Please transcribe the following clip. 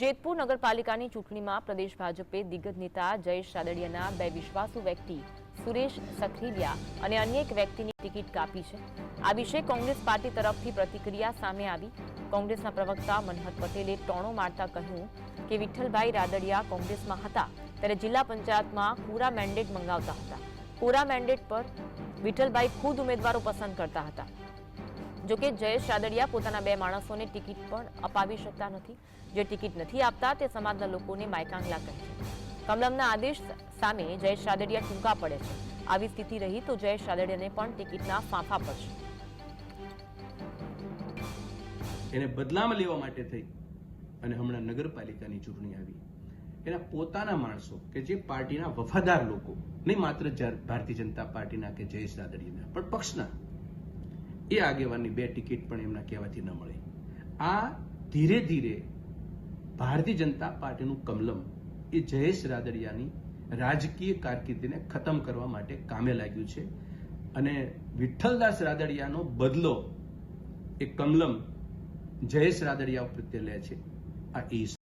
જેતપુર નગરપાલિકાની ચૂંટણીમાં પ્રદેશ ભાજપે દિગ્ગજ નેતા જયેશ રાદડિયાના બે વિશ્વાસુ વ્યક્તિ, સુરેશ સખરીલિયા અને અન્ય એક વ્યક્તિની ટિકિટ કાપી છે. આ વિશે કોંગ્રેસ પાર્ટી તરફથી પ્રતિક્રિયા સામે આવી. કોંગ્રેસના પ્રવક્તા મનહત પટેલે ટોણો મારતા કહ્યું કે વિઠ્ઠલભાઈ રાદડિયા કોંગ્રેસમાં હતા ત્યારે જિલ્લા પંચાયતમાં પૂરા મેન્ડેટ મંગાવતા હતા. પૂરા મેન્ડેટ પર વિઠ્ઠલભાઈ ખુદ ઉમેદવારો પસંદ કરતા હતા. જોકે જયેશ રાદડિયા પોતાના બે માણસોને ટિકિટ પણ અપાવી શકતા નથી. જે ટિકિટ નથી આપતા, તે સમાજના લોકોને માયકાંગલા કહે છે. કમલમના આદેશ સામે જયેશ રાદડિયા ટૂંકા પડે છે. આવી સ્થિતિ રહી તો જયેશ રાદડિયાને પણ ટિકિટના ફાંફા પડશે. એને બદલામાં લેવા માટે થઈ અને હમણાં નગરપાલિકાની ચૂંટણી આવી. એના પોતાના માણસો કે જે પાર્ટીના વફાદાર લોકો, નહીં માત્ર ભારતીય જનતા પાર્ટીના કે જયેશ રાદડિયાના પણ પક્ષના એ આગેવાનની બે ટિકિટ પણ એમના કહેવાથી ન મળે. આ ધીરે ધીરે ભારતીય જનતા પાર્ટીનું કમલમ એ જયેશ રાદડિયાની રાજકીય કારકિર્દીને ખતમ કરવા માટે કામે લાગ્યું છે. અને વિઠ્ઠલદાસ રાદડિયાનો બદલો એ કમલમ જયેશ રાદડિયા પ્રત્યે લે છે. આ એ